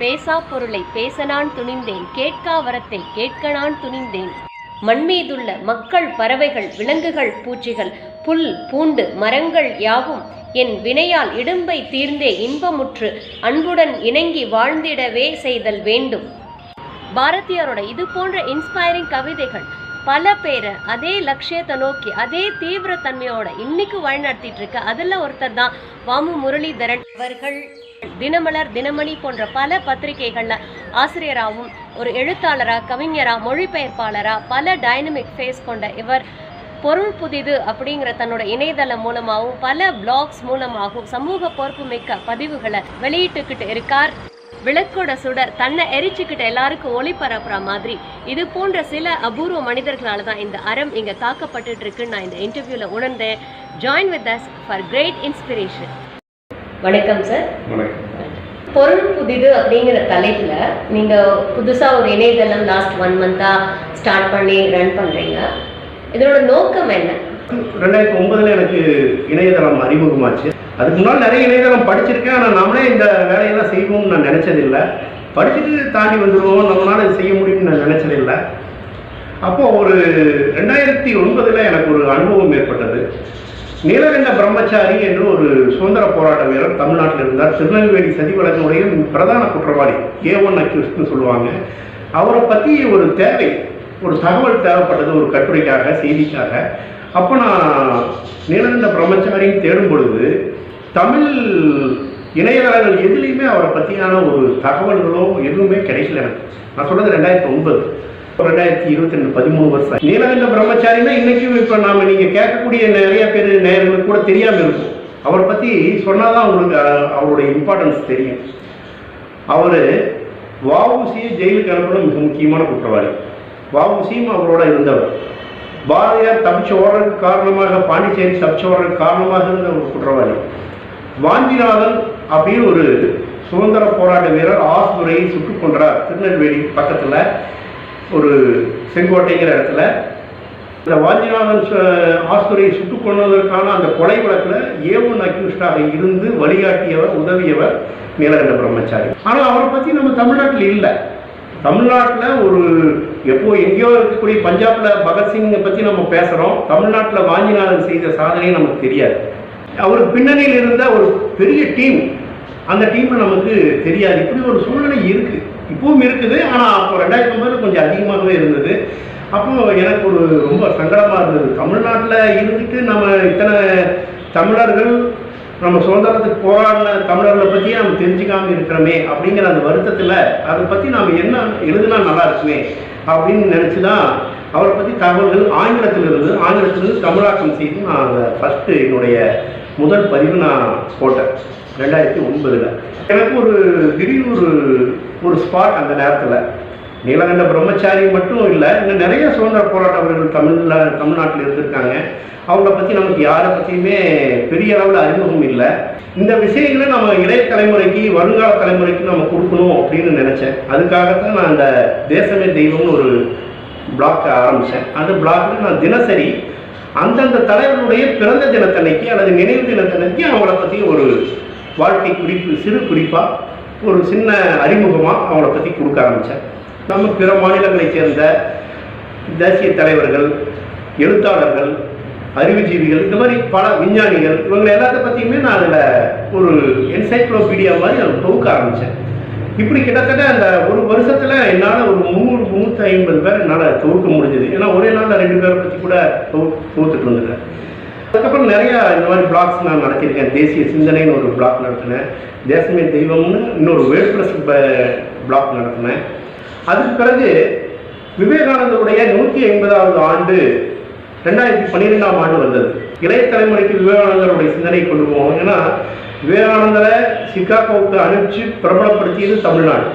பேசா பொருளை பேச நான் துணிந்தேன் கேட்கா வரத்தை கேட்க நான் துணிந்தேன். மண்மீதுள்ள மக்கள் பறவைகள் விலங்குகள் பூச்சிகள் புல் பூண்டு மரங்கள் யாவும் என் வினையால் இடும்பை தீர்ந்தே இன்பமுற்று அன்புடன் இணங்கி வாழ்ந்திடவே செய்தல் வேண்டும். பாரதியாரோட இது போன்ற இன்ஸ்பைரிங் கவிதைகள் பல பேரை அதே லட்சியத்தை நோக்கி அதே தீவிரத்தன்மையோட இன்னைக்கு வழிநடத்திட்டு இருக்க அதுல ஒருத்தர் தான் வாமு முரளிதரன். அவர்கள் தினமலர் தினமணி போன்ற பல பத்திரிகைகள்ல ஆசிரியராகவும் ஒரு எழுத்தாளரா கவிஞரா மொழிபெயர்ப்பாளரா பல டைனமிக் ஃபேஸ் கொண்ட இவர் பொருள் புதிது அப்படிங்கிற தன்னோட இணையதளம் மூலமாகவும் பல பிளாக்ஸ் மூலமாகவும் சமூக பொறுப்பு மிக்க பதிவுகளை வெளியிட்டுக்கிட்டு இருக்கார். விளக்கோட சுடர் தன்னை எரிச்சுக்கிட்ட எல்லாருக்கும் ஒளி பரப்புற மாதிரி. இது போன்ற சில அபூர்வ மனிதர்களால தான் இந்த அறம் இங்க காக்கப்பட்டுட்டு இருக்குன்னு நான் இந்த இன்டர்வியூல உணர்ந்தேன். Join with us for great inspiration வணக்கம் சார் பொருள் புதிது அப்படிங்கிற தலைப்புல நீங்க புதுசா ஒரு இணையதளம் லாஸ்ட் ஒன் மந்தா ஸ்டார்ட் பண்ணி ரன் பண்றீங்க. இதனோட நோக்கம் என்ன? ரெண்டாயிரத்தி ஒன்பதுல எனக்கு இணையதளம் அறிமுகமாச்சு. அதுக்கு முன்னால் நிறைய இணையதளம் படிச்சிருக்கேன் ஆனால் நம்மளே இந்த வேலையெல்லாம் செய்வோம்னு நான் நினச்சதில்லை. படிச்சுட்டு தாண்டி வந்துடுவோம் நம்மளால் இது செய்ய முடியும்னு நான் நினச்சதில்லை. அப்போது ஒரு ரெண்டாயிரத்தி ஒன்பதில் எனக்கு ஒரு அனுபவம் ஏற்பட்டது. நீலகண்ட பிரம்மச்சாரி என்று ஒரு சுதந்திர போராட்ட வீரர் தமிழ்நாட்டில் இருந்தார். திருநெல்வேலி சதி வழக்குடைய பிரதான குற்றவாளி ஏ ஒன் அக்யூஸ்ட்னு சொல்லுவாங்க. அவரை பற்றி ஒரு தேவை ஒரு தகவல் தேவைப்பட்டது ஒரு கட்டுரைக்காக செய்திக்காக. அப்போ நான் நீலகண்ட பிரம்மச்சாரியும் தேடும் பொழுது தமிழ் இணையதளங்கள் எதுலேயுமே அவரை பற்றியான ஒரு தகவல்களோ எதுவுமே கிடைக்கல எனக்கு. நான் சொல்கிறது ரெண்டாயிரத்தி ஒன்பது. ரெண்டாயிரத்தி இருபத்தி ரெண்டு பதிமூணு வருஷம். நீலகண்ட பிரம்மச்சாரின்னா இன்னைக்கும் இப்போ நாம நீங்கள் கேட்கக்கூடிய நிறைய பேர் நேர்களுக்கு கூட தெரியாமல் இருக்கும். அவரை பற்றி சொன்னால் தான் உங்களுக்கு அவருடைய இம்பார்ட்டன்ஸ் தெரியும். அவர் வவுசியை ஜெயிலுக்கு அனுப்பின மிக முக்கியமான குற்றவாளி. வவுசியும் அவரோட இருந்தவர். பாரதியார் தப்பிச்சு ஓடுறதுக்கு காரணமாக பாண்டிச்சேரி தப்பிச்சு ஓடுறதுக்கு காரணமாக இருந்த ஒரு குற்றவாளி. வாஞ்சிநாதன் அப்படின்னு ஒரு சுதந்திர போராட்ட வீரர் ஆசுரையை சுட்டுக் கொன்றார். திருநெல்வேலி பக்கத்தில் ஒரு செங்கோட்டைங்கிற இடத்துல. இந்த வாஞ்சிநாதன் ஆஸ்துரையை சுட்டுக் கொண்டதற்கான அந்த கொலை வழக்கில் ஏவன் அக்யூஸ்டாக இருந்து வழிகாட்டியவர் உதவியவர் நீலகண்ட பிரம்மச்சாரி. ஆனால் அவரை பற்றி நம்ம தமிழ்நாட்டில் இல்லை. தமிழ்நாட்டில் ஒரு எப்போ எங்கேயோ இருக்கக்கூடிய பஞ்சாப்ல பகத்சிங்கை பற்றி நம்ம பேசுகிறோம் தமிழ்நாட்டில் வாஞ்சிநாதன் செய்த சாதனையும் நமக்கு தெரியாது. அவருக்கு பின்னணியில் இருந்த ஒரு பெரிய டீம் அந்த டீம் நமக்கு தெரியாது. இப்படி ஒரு சூழ்நிலை இருக்கு. இப்பவும் இருக்குது. ஆனால் அப்போ ரெண்டாயிரத்தி ஒன்பது கொஞ்சம் அதிகமாகவே இருந்தது. அப்போ எனக்கு ஒரு ரொம்ப சங்கடமாக இருந்தது. தமிழ்நாட்டில் இருந்துட்டு நம்ம இத்தனை தமிழர்கள் நம்ம சுதந்திரத்துக்கு போராடின தமிழர்களை பற்றியே நம்ம தெரிஞ்சுக்காமல் இருக்கிறோமே அப்படிங்கிற அந்த வருத்தத்தில் அதை பற்றி நாம் என்ன எழுதுனா நல்லா இருக்குமே அப்படின்னு நினச்சி தான் அவரை பற்றி தகவல்கள் ஆங்கிலத்தில் இருந்து ஆங்கிலத்திலிருந்து தமிழாக்கம் செய்து நான் அதை ஃபஸ்ட்டு என்னுடைய முதல் பதிவு நான் போட்டேன். ரெண்டாயிரத்தி ஒன்பதில். எனக்கு ஒரு திடீர் ஒரு ஒரு ஸ்பாட் அந்த நேரத்தில். நீலகண்ட பிரம்மச்சாரி மட்டும் இல்லை இன்னும் நிறைய சுதந்திர போராட்ட வீரர்கள் தமிழில் தமிழ்நாட்டில் இருந்திருக்காங்க. அவங்கள பற்றி நமக்கு யாரை பற்றியுமே பெரிய அளவில் அறிமுகம் இல்லை. இந்த விஷயங்களை நம்ம இளைய தலைமுறைக்கு வருங்கால தலைமுறைக்கு நம்ம கொடுக்கணும் அப்படின்னு நினச்சேன். அதுக்காகத்தான் நான் அந்த தேசமே தெய்வம்னு ஒரு பிளாக் ஆரம்பித்தேன் அந்த பிளாக்ல நான் தினசரி அந்தந்த தலைவருடைய பிறந்த தினத்தன்னைக்கு அல்லது நினைவு தினத்தன்னைக்கு அவங்கள பற்றி ஒரு வாழ்க்கை குறிப்பு சிறு குறிப்பாக ஒரு சின்ன அறிமுகமாக அவங்கள பற்றி கொடுக்க ஆரம்பித்தேன் நம்ம பிற மாநிலங்களைச் சேர்ந்த தேசிய தலைவர்கள் எழுத்தாளர்கள் அறிவுஜீவிகள் இந்த மாதிரி பல விஞ்ஞானிகள் இவங்க எல்லாத்த பற்றியுமே நான் அதில் ஒரு என்சைக்ளோபீடியா மாதிரி அதை தொகுக்க ஆரம்பித்தேன் இப்படி கிட்டத்தட்ட அந்த ஒரு வருஷத்தில் என்னால் ஒரு முந்நூறு முந்நூற்றி ஐம்பது பேர் என்னால் தொகுக்க முடிஞ்சது. ஏன்னா ஒரே நாளில் ரெண்டு பேரை பற்றி கூட தொகு தொகுத்துட்டு வந்துட்டேன். அதுக்கப்புறம் நிறையா இந்த மாதிரி பிளாக்ஸ் நான் நடத்தியிருக்கேன். தேசிய சிந்தனைன்னு ஒரு பிளாக் நடத்தினேன். தேசமே தெய்வம்னு இன்னொரு வேர்ட் ப்ளஸ் பிளாக் நடத்தினேன். அதுக்கு பிறகு விவேகானந்தருடைய நூற்றி ஐம்பதாவது ஆண்டு ரெண்டாயிரத்தி பன்னிரெண்டாம் ஆண்டு வந்தது. இளைய தலைமுறைக்கு விவேகானந்தருடைய சிந்தனை கொண்டு போவோம். ஏன்னா விவேகானந்தரை சிகாகோவுக்கு அனுப்பிச்சு பிரபலப்படுத்தியது தமிழ்நாடு.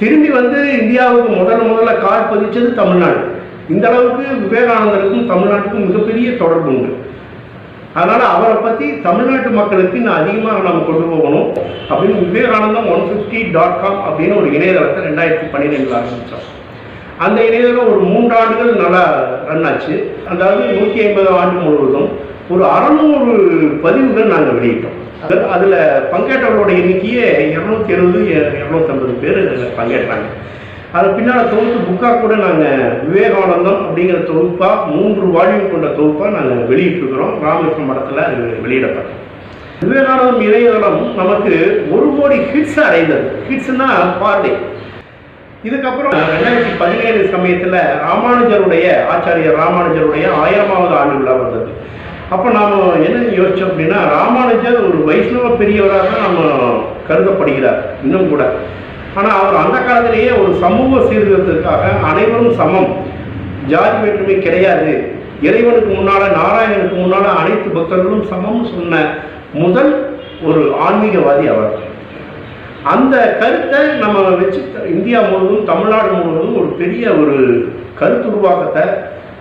திரும்பி வந்து இந்தியாவுக்கு முதல்ல முதல்ல கால் பதிச்சது தமிழ்நாடு. இந்த அளவுக்கு விவேகானந்தருக்கும் தமிழ்நாட்டுக்கும் மிகப்பெரிய தொடர்பு உண்டு. அதனால் அவரை பற்றி தமிழ்நாட்டு மக்களுக்கு இன்னும் அதிகமாக நம்ம கொண்டு போகணும் அப்படின்னு Vivekanandam one fifty dot com அப்படின்னு ஒரு இணையதளத்தை ரெண்டாயிரத்தி பன்னிரெண்டில் ஆரம்பித்தோம் அந்த இணையதளம் ஒரு மூன்று ஆண்டுகள் நல்லா ரன் ஆச்சு. அதாவது நூற்றி ஐம்பது ஆண்டு முழுவதும் ஒரு அறநூறு பதிவுகள் நாங்கள் வெளியிட்டோம். அதில் பங்கேற்றவர்களோட எண்ணிக்கையே இரநூத்தி எழுபது இரநூத்தம்பது பேர் பங்கேற்றாங்க. அது பின்னால் தொகுத்து புக்காக கூட நாங்கள் விவேகானந்தம் அப்படிங்கிற தொகுப்பாக மூன்று வால்யூம் கொண்ட தொகுப்பாக நாங்கள் வெளியிட்டிருக்கிறோம். ராமகிருஷ்ண மடத்தில் அது வெளியிடப்பட்டோம் விவேகானந்தம் இணையதளம் நமக்கு ஒரு கோடி ஹிட்ஸ் அடைந்தது. ஹிட்ஸ்னா பார்வை. இதுக்கப்புறம் ரெண்டாயிரத்தி பதினேழு சமயத்தில் ராமானுஜருடைய ஆச்சாரியர் ராமானுஜருடைய ஆயிரமாவது ஆண்டு விழா வந்தது. அப்போ நாம் என்ன யோசிச்சோம் அப்படின்னா ராமானுஜர் ஒரு வைஷ்ணவ பெரியவராக தான் நம்ம கருதப்படுகிறார். இன்னும் கூட. ஆனால் அவர் அந்த காலத்திலேயே ஒரு சமூக சீர்திருத்தத்துக்காக அனைவரும் சமம். ஜாதி வேற்றுமை கிடையாது. இறைவனுக்கு முன்னால் நாராயணனுக்கு முன்னால் அனைத்து பக்தர்களும் சமம் சொன்ன முதல் ஒரு ஆன்மீகவாதி அவர். அந்த கருத்தை நம்ம வச்சு இந்தியா முழுவதும் தமிழ்நாடு முழுவதும் ஒரு பெரிய ஒரு கருத்துருவாக்கத்தை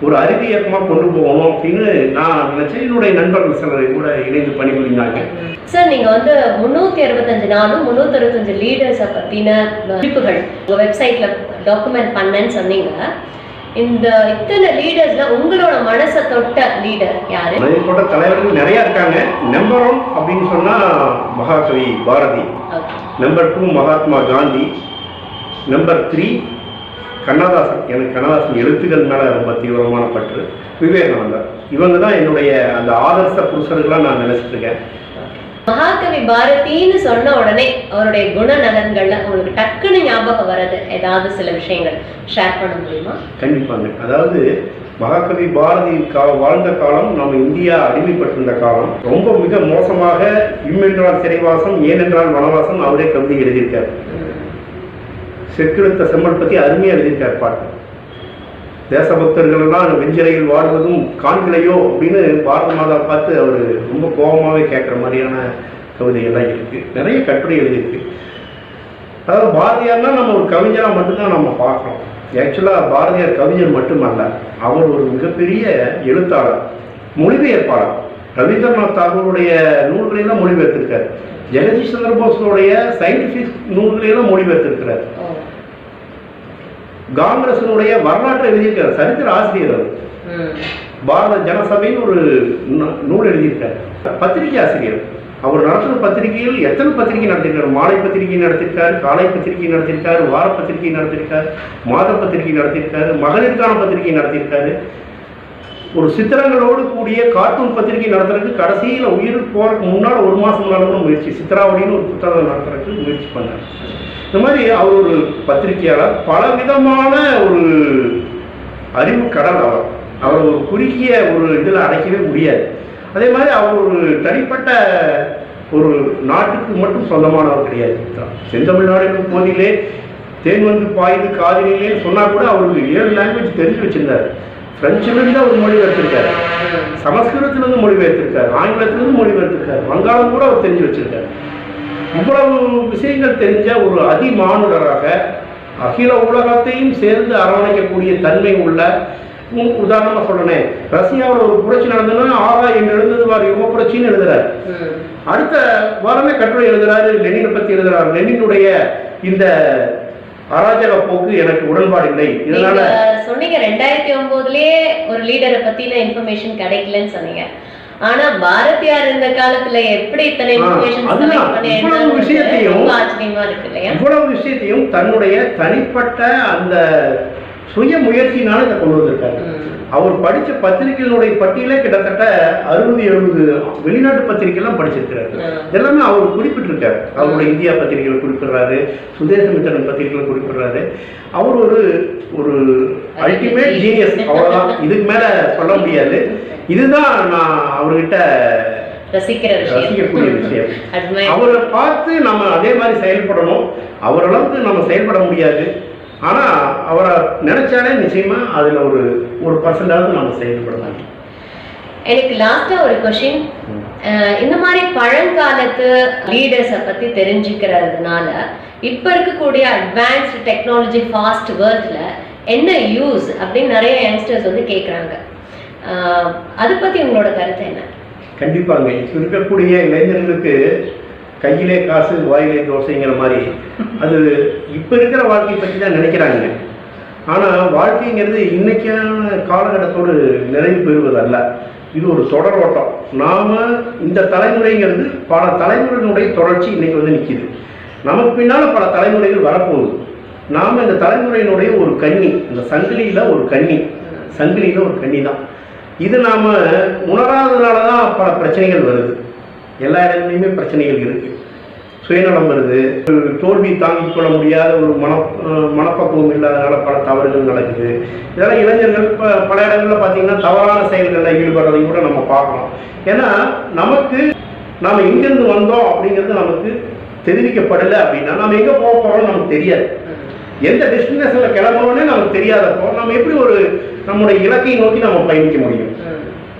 ஒரு அறிவு இயக்கமாக கொண்டு போகணும் அப்படின்னு நான் நினைச்சேன் என்னுடைய நண்பர்கள் சிலரை கூட இணைந்து பணிபுரிந்தாங்க சார் நீங்க வந்து முன்னூத்தி அறுபத்தஞ்சு நாளும் முன்னூத்தி அறுபத்தஞ்சு லீடர்ஸை பத்தின குறிப்புகள் உங்க வெப்சைட்ல டாக்குமெண்ட் பண்ணேன்னு சொன்னீங்க. இந்த இத்தனை லீடர்ஸ்ல உங்களோட மனசை தொட்ட லீடர் யாரு? மனித போட்ட தலைவர்கள் நிறைய இருக்காங்க. நம்பர் ஒன் அப்படின்னு சொன்னா Mahakavi Bharathi. Number two Mahatma Gandhi. Number three Kannadasan எனக்கு கண்ணதாசன் எழுத்துக்கள் மேலே ரொம்ப தீவிரமான பற்று. விவேகானந்தர் இவங்க தான் என்னுடைய அந்த ஆதர்ச புருஷர்களாக நான் நினைச்சிட்டு இருக்கேன். மகாகவி பாரதின்னு சொன்ன உடனே அவருடைய குணநலன்கள்ல உங்களுக்கு டக்குன்னு ஞாபகம் வர்றது ஏதாவது சில விஷயங்கள். ஷேர் பண்ண முடியுமா? கண்டிப்பாங்க. அதாவது மகாகவி பாரதி கா வாழ்ந்த காலம் நம்ம இந்தியா அடிமைப்பட்டிருந்த காலம் ரொம்ப மிக மோசமாக இம்மென்றால் சிறைவாசம் ஏனென்றால் வனவாசம் அவரே கவிதை எழுதியிருக்கார். செக்கெடுத்த செம்மல் பற்றி அருமையாக எழுதியிருக்கார் பாட்டு. தேசபக்தர்கள்லாம் வெஞ்சிரையில் வாழ்வதும் காண்களையோ அப்படின்னு பாரத மாதா பார்த்து அவர் ரொம்ப கோபமாகவே கேட்குற மாதிரியான கவிதைகள்லாம் இருக்குது நிறைய கட்டுரை எழுதியிருக்கு. அதாவது பாரதியார்னா நம்ம ஒரு கவிஞராக மட்டும்தான் நம்ம பார்க்குறோம். ஆக்சுவலாக பாரதியார் கவிஞர் மட்டுமல்ல அவர் ஒரு மிகப்பெரிய எழுத்தாளர் மொழிபெயர்ப்பாளர். ரவீந்திரநாத் தாகூருடைய நூல்களையெல்லாம் மொழிபெயர்த்திருக்கார். ஜெகதீஷ் சந்திர போஸுடைய சயின்டிஃபிக் நூல்களையெல்லாம் மொழிபெயர்த்திருக்கிறார். காங்கிரசினுடைய வரலாற்றை எழுதியிருக்கார் சரித்திர ஆசிரியர் அவர். பாரத ஜனசபைன்னு ஒரு நூல் எழுதியிருக்கார். பத்திரிகை ஆசிரியர். அவர் நடத்துகிற பத்திரிகையில் எத்தனை பத்திரிகை நடத்திருக்காரு? மாலை பத்திரிகை நடத்திருக்காரு காலை பத்திரிகை நடத்திருக்காரு வார பத்திரிகை நடத்திருக்காரு மாத பத்திரிகை நடத்திருக்காரு மகளிருக்கான பத்திரிகை நடத்தியிருக்காரு ஒரு சித்திரங்களோடு கூடிய கார்ட்டூன் பத்திரிகை நடத்துறதுக்கு கடைசியில் உயிர் போகிறதுக்கு முன்னால் ஒரு மாதம் முன்னால் கூட முயற்சி சித்ராவளின்னு ஒரு புத்தகம் நடத்துறதுக்கு முயற்சி பண்ணார். இந்த மாதிரி அவர் ஒரு பத்திரிகையாளர் பல விதமான ஒரு அறிவு கடல் அவர். அவர் ஒரு குறுகிய ஒரு இதில் அடைக்கவே முடியாது. அதே மாதிரி அவர் ஒரு தனிப்பட்ட ஒரு நாட்டுக்கு மட்டும் சொந்தமானவர் கிடையாது. செந்தமிழ்நாடு போதிலே தேன் வந்து பாயுது காதலிலே சொன்னால் கூட அவருக்கு ஏழு லாங்குவேஜ் தெரிஞ்சு வச்சிருந்தார். பிரெஞ்சிலிருந்து அவர் மொழிபெயர்த்திருக்காரு சமஸ்கிருதத்திலிருந்து மொழிபெயர்த்திருக்காரு ஆங்கிலத்திலிருந்து மொழிபெயர்த்திருக்காரு வங்காளம் கூட அவர் தெரிஞ்சு வச்சிருக்காரு. இவ்வளவு விஷயங்கள் தெரிஞ்ச ஒரு அதிமானுடராக அகில உலகத்தையும் சேர்ந்து அரவணைக்கக்கூடிய தன்மை உள்ள உ- உதாரணமா சொல்றேன் ரஷ்யாவில் ஒரு புரட்சி நடந்ததுன்னா ஆகா என்று எழுந்தது வார் யுக புரட்சின்னு எழுதுறாரு. அடுத்த வாரமே கட்டுரை எழுதுறாரு. லெனினை பத்தி எழுதுறாரு. லெனினுடைய இந்த அராஜக போக்கு எனக்கு உடன்பாடு இல்லை. இதனால சொன்னீங்க ரெண்டாயிரத்தி ஒன்பதுலயே ஒரு லீடரை பத்தின இன்ஃபர்மேஷன் கிடைக்கலன்னு சொன்னீங்க. ஆனா பாரதியார் இந்த காலத்துல எப்படி இத்தனை இன்ஃபர்மேஷன் விஷயத்தையும் ஆச்சரியமா இருக்கு இல்லையா? இவ்வளவு விஷயத்தையும் தன்னுடைய தனிப்பட்ட அந்த சுய முயற்சியினால இதை கொண்டு வந்திருக்காரு. அவர் படிச்ச பத்திரிகைகளுடைய பட்டியலே கிட்டத்தட்ட அறுபது எழுபது வெளிநாட்டு பத்திரிகைலாம் படிச்சிருக்கிறாரு. எல்லாமே அவர் குறிப்பிட்டிருக்காரு. அவருடைய இந்தியா பத்திரிகைகள் குறிப்பிடுறாரு சுதேசமித்திரன் பத்திரிகைகள் குறிப்பிடுறாரு. அவர் ஒரு ஒரு அல்டிமேட் ஜீனியஸ் அவ்வளவுதான். இதுக்கு மேல சொல்ல முடியாது. இதுதான் நான் அவர்கிட்ட ரசிக்கிற ரசிக்கக்கூடிய விஷயம். அவரை பார்த்து நம்ம அதே மாதிரி செயல்படணும். அவரளவுக்கு நம்ம செயல்பட முடியாது. ஆனா அவரை நினைச்சாலே நிச்சயமா அதுல ஒரு ஒரு பர்சன்டாவது நம்ம செயல்படலாம். எனக்கு லாஸ்டா ஒரு கொஷின் இந்த மாதிரி பழங்காலத்து லீடர்ஸை பத்தி தெரிஞ்சுக்கிறதுனால இப்ப இருக்கக்கூடிய அட்வான்ஸ்டு டெக்னாலஜி ஃபாஸ்ட் வேர்ல்ட்ல என்ன யூஸ் அப்படின்னு நிறைய யங்ஸ்டர்ஸ் வந்து கேக்குறாங்க. அஹ், அதை பத்தி உங்களோட கருத்து என்ன? கண்டிப்பாங்க. இப்ப இருக்கக்கூடிய இளைஞர்களுக்கு கையிலே காசு வாயிலே தோசைங்கிற மாதிரி. அது இப்போ இருக்கிற வாழ்க்கையை பற்றி தான் நினைக்கிறாங்க. ஆனால் வாழ்க்கைங்கிறது இன்றைக்கான காலகட்டத்தோடு நிறைவு பெறுவதல்ல. இது ஒரு தொடர் ஓட்டம். நாம் இந்த தலைமுறைங்கிறது பல தலைமுறையினுடைய தொடர்ச்சி இன்றைக்கி வந்து நிற்கிது நமக்கு பின்னால் பல தலைமுறைகள் வரப்போகுது. நாம் இந்த தலைமுறையினுடைய ஒரு கண்ணி இந்த சங்கிலியில் ஒரு கன்னி சங்கிலியில் ஒரு கண்ணி தான் இது நாம் உணராததுனால தான் பல பிரச்சனைகள் வருது. எல்லா இடத்துலையுமே பிரச்சனைகள் இருக்குது சுயநலம் வருது. தோல்வி தாங்கிக் கொள்ள முடியாத ஒரு மன மனப்பக்குவம் இல்லாதனால பல தவறுகள் நடக்குது. இதெல்லாம் இளைஞர்கள் இப்போ பல இடங்களில் பார்த்தீங்கன்னா தவறான செயல்களில் ஈடுபடுறதையும் கூட நம்ம பார்க்கலாம் ஏன்னா நமக்கு நாம் எங்கேருந்து வந்தோம் அப்படிங்கிறது நமக்கு தெரிவிக்கப்படலை அப்படின்னா நம்ம எங்கே போக போகிறோம்னு நமக்கு தெரியாது. எந்த டெஸ்டினேஷனில் கிளம்பணும்னே நமக்கு தெரியாதப்போ நம்ம எப்படி ஒரு நம்முடைய இலக்கை நோக்கி நம்ம பயணிக்க முடியும்?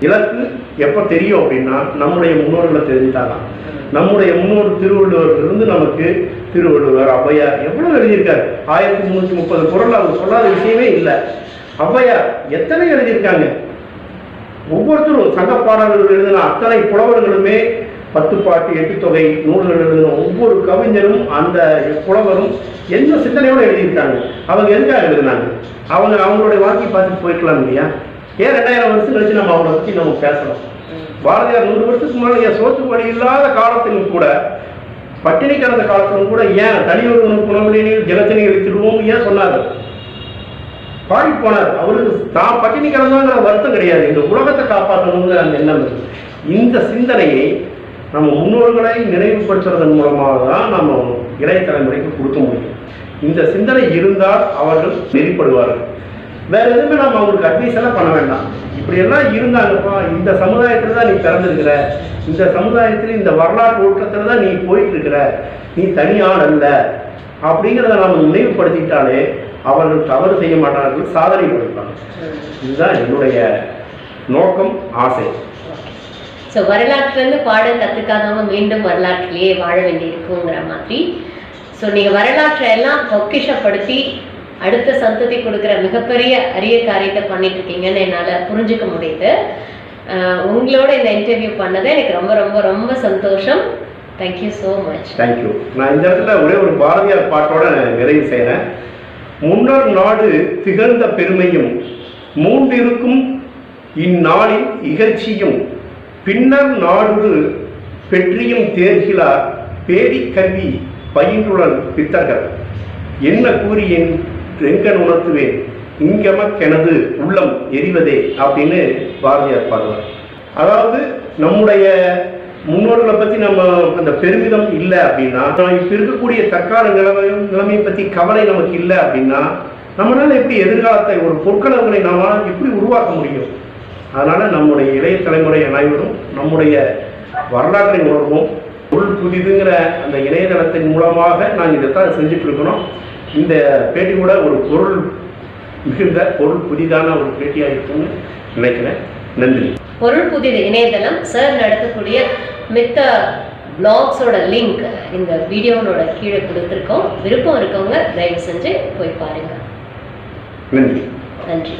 இலக்கு எப்போ தெரியும் அப்படின்னா நம்முடைய முன்னோர்களை தெரிஞ்சுட்டாதான். நம்முடைய முன்னோர் திருவள்ளுவர் இருந்து நமக்கு திருவள்ளுவர் ஔவையார் எவ்வளவு எழுதியிருக்காரு? ஆயிரத்தி முந்நூற்றி முப்பது குரல் அவர் சொல்லாத விஷயமே இல்லை. ஔவையார் எத்தனை எழுதியிருக்காங்க? ஒவ்வொருத்தரும் சங்க பாடல்கள் எழுதின அத்தனை புலவர்களுமே பத்து பாட்டு எட்டு தொகை நூல்கள் எழுதின ஒவ்வொரு கவிஞரும் அந்த புலவரும் என்ன சிந்தனையோடு எழுதியிருக்காங்க? அவங்க எதுக்காக எழுதினாங்க? அவங்க அவங்களுடைய வாழ்க்கை பார்த்துட்டு போயிருக்கலாம் இல்லையா? ஏன் ரெண்டாயிரம் வருஷம் கழிச்சு நம்ம அவங்கள பற்றி நம்ம பேசணும்? பாரதியார் நூறு வருஷத்துக்கு முன்னாடி என் சோத்து இல்லாத காலத்திலும் கூட பட்டினி கிடந்த காலத்திலும் கூட ஏன் தனியொருவனுக்கு உணவுலேயே ஜலத்தினை எடுத்துடுவோம் ஏன் சொன்னார்? பாடி போனார். அவருக்கு தான் பட்டினி கிடந்தாங்கிற வருத்தம் கிடையாது. இந்த உலகத்தை காப்பாற்றணுங்கிற அந்த எண்ணம் இந்த சிந்தனையை நம்ம முன்னோர்களை நினைவுபடுத்துறதன் மூலமாக தான் நம்ம இளைய தலைமுறைக்கு கொடுக்க முடியும். இந்த சிந்தனை இருந்தால் அவர்கள் நெறிப்படுவார்கள். வேற எதுவுமே நம்ம அவங்களுக்கு அட்வைஸ் எல்லாம் பண்ண வேண்டாம். இப்படியெல்லாம் இருந்தாங்கப்பா இந்த சமுதாயத்தில் தான் நீ பிறந்திருக்கிற. இந்த சமுதாயத்தில் இந்த வரலாற்று ஓட்டத்தில் தான் நீ போயிட்டு இருக்கிற நீ தனியாள் அல்ல. அப்படிங்கிறத நம்ம நினைவுபடுத்திட்டாலே அவர்கள் தவறு செய்ய மாட்டார்கள் சாதனை கொடுப்பாங்க இதுதான் என்னுடைய நோக்கம் ஆசை. ஸோ வரலாற்றுலேருந்து பாடம் கற்றுக்காதவங்க மீண்டும் வரலாற்றிலேயே வாழ வேண்டியிருக்குங்கிற மாதிரி. ஸோ நீங்கள் வரலாற்றை எல்லாம் பொக்கிஷப்படுத்தி அடுத்த சந்ததி கொடுக்குற மிகப்பெரிய அரிய காரியத்தை பண்ணிட்டு இருக்கீங்கன்னு என்னால் புரிஞ்சுக்க முடியுது. உங்களோட இந்த இன்டர்வியூ பண்ணதை எனக்கு ரொம்ப ரொம்ப ரொம்ப சந்தோஷம். தேங்க்யூ ஸோ மச் தேங்க்யூ நான் இந்த இடத்துல ஒரே ஒரு பாரதியார் பாட்டோட நிறைவு செய்கிறேன் முன்னர் நாடு திகழ்ந்த பெருமையும் மூன்றிருக்கும் இந்நாளின் இகழ்ச்சியும் பின்னர் நாடு பெற்றியும் தேர்கிலார் பேடி கல்வி பயின்றுடன் பித்தர்கள். என்ன கூறியேன்? எங்கன் உணர்த்துவேன். இங்கமக்கெனது உள்ளம் எரிவதே அப்படின்னு பாரதியார் பாடுவார். அதாவது நம்முடைய முன்னோர்களை பற்றி நம்ம அந்த பெருமிதம் இல்லை அப்படின்னா நம்ம இப்போ இருக்கக்கூடிய தற்கால நிலைமையும் நிலைமையை பற்றி கவலை நமக்கு இல்லை அப்படின்னா நம்மளால் எப்படி எதிர்காலத்தை ஒரு பொற்களங்களை நம்மளால் எப்படி உருவாக்க முடியும்? அதனால் நம்முடைய இளைய தலைமுறை அனைவரும் நம்முடைய வரலாற்றை உணர்வோம். பொருள் புதிதுங்கிற அந்த இணையதளத்தின் மூலமாக நாங்கள் இதைத்தான் செஞ்சுட்டு இருக்கிறோம் இந்த பேட்டி கூட ஒரு பொருள் மிகுந்த பொருள் புதிதான ஒரு பேட்டியாக இருக்கும்னு நினைக்கிறேன். நன்றி. பொருள் புதிது இணையதளம் சார் நடத்தக்கூடிய மித்த பிளாக்ஸோட லிங்க் இந்த வீடியோனோட கீழே கொடுத்துருக்கோம். விருப்பம் இருக்கவங்க தயவு செஞ்சு போய் பாருங்க. நன்றி. நன்றி.